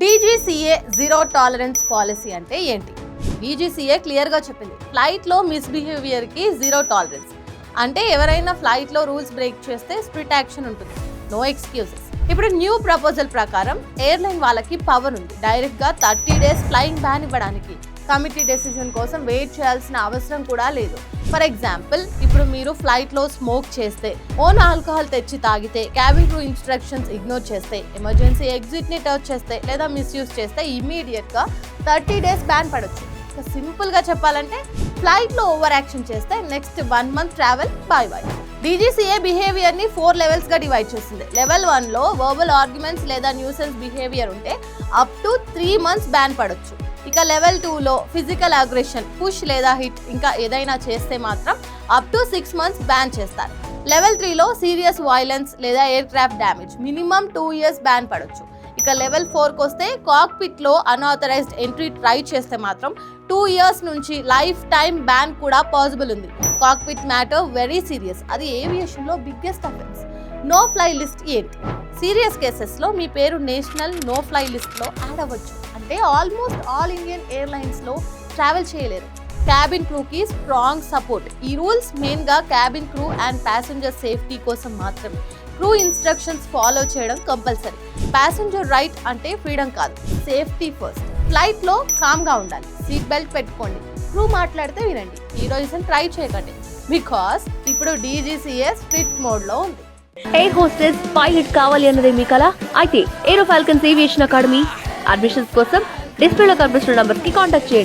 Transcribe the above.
DGCA zero tolerance policy అంటే ఏంటి? DGCA క్లియర్గా చెప్పింది. ఫ్లైట్లో మిస్బిహేవియర్కి జీరో టాలరెన్స్. అంటే ఎవరైనా ఫ్లైట్లో రూల్స్ బ్రేక్ చేస్తే స్ట్రిట్ యాక్షన్ ఉంటుంది. No excuses. ఇప్పుడు న్యూ ప్రపోజల్ ప్రకారం ఎయిర్లైన్ వాళ్ళకి పవర్ ఉంది. డైరెక్ట్గా థర్టీ డేస్ ఫ్లయింగ్ బ్యాన్ ఇవ్వడానికి. కమిటీ డెసిషన్ కోసం వెయిట్ చేయాల్సిన అవసరం కూడా లేదు. ఫర్ ఎగ్జాంపుల్ ఇప్పుడు మీరు ఫ్లైట్లో స్మోక్ చేస్తే ఓన్ ఆల్కహాల్ తెచ్చి తాగితే క్యాబిన్ క్రూ ఇన్స్ట్రక్షన్స్ ఇగ్నోర్ చేస్తే ఎమర్జెన్సీ ఎగ్జిట్ని టచ్ చేస్తే లేదా మిస్యూజ్ చేస్తే ఇమీడియట్గా థర్టీ డేస్ బ్యాన్ పడొచ్చు. సింపుల్గా చెప్పాలంటే ఫ్లైట్లో ఓవర్ యాక్షన్ చేస్తే next one month travel bye bye DGCA బిహేవియర్ని four లెవెల్స్గా డివైడ్ చేస్తుంది. లెవెల్ వన్లో వర్బల్ ఆర్గ్యుమెంట్స్ లేదా న్యూసెన్స్ బిహేవియర్ ఉంటే up to three months ban పడొచ్చు. ఇక లెవెల్ టూలో ఫిజికల్ అగ్రెషన్ పుష్ లేదా హిట్ ఇంకా ఏదైనా చేస్తే మాత్రం up to six months ban చేస్తారు. లెవెల్ త్రీలో సీరియస్ వైలెన్స్ లేదా aircraft damage minimum two years ban పడొచ్చు. ఇక లెవెల్ ఫోర్కి వస్తే కాక్పిట్లో అన్ఆథరైజ్డ్ ఎంట్రీ ట్రై చేస్తే మాత్రం టూ ఇయర్స్ నుంచి లైఫ్ టైం బ్యాన్ కూడా పాసిబుల్ ఉంది. Cockpit matter very serious. అది ఏవియేషన్లో biggest offence. No fly list ఏంటి? సీరియస్ కేసెస్లో మీ పేరు నేషనల్ నో ఫ్లై లిస్ట్లో యాడ్ అవ్వచ్చు. అంటే ఆల్మోస్ట్ ఆల్ ఇండియన్ ఎయిర్లైన్స్లో ట్రావెల్ చేయలేరు. క్యాబిన్ క్రూకి స్ట్రాంగ్ సపోర్ట్. ఈ రూల్స్ మెయిన్గా cabin crew and passenger safety కోసం మాత్రమే. క్రూ ఇన్స్ట్రక్షన్స్ ఫాలో చేయడం కంపల్సరీ. ప్యాసింజర్ రైట్ అంటే ఫ్రీడమ్ కాదు. Safety first. ఫ్లైట్లో కామ్గా ఉండాలి. సీట్ బెల్ట్ పెట్టుకోండి. క్రూ మాట్లాడితే వినండి. హీరోయిజం ట్రై చేయకండి. బికాస్ ఇప్పుడు డీజీసీఏ స్ట్రిక్ట్ మోడ్లో ఉంది. ఎయిర్ హోస్టెస్ పైలట్ కావాలి అన్నదే మీ కల. అయితే aero falcons aviation academy admissions కోసం డిస్ప్లేలో కనిపిస్తున్న నంబర్కి కాంటాక్ట్ చేయండి.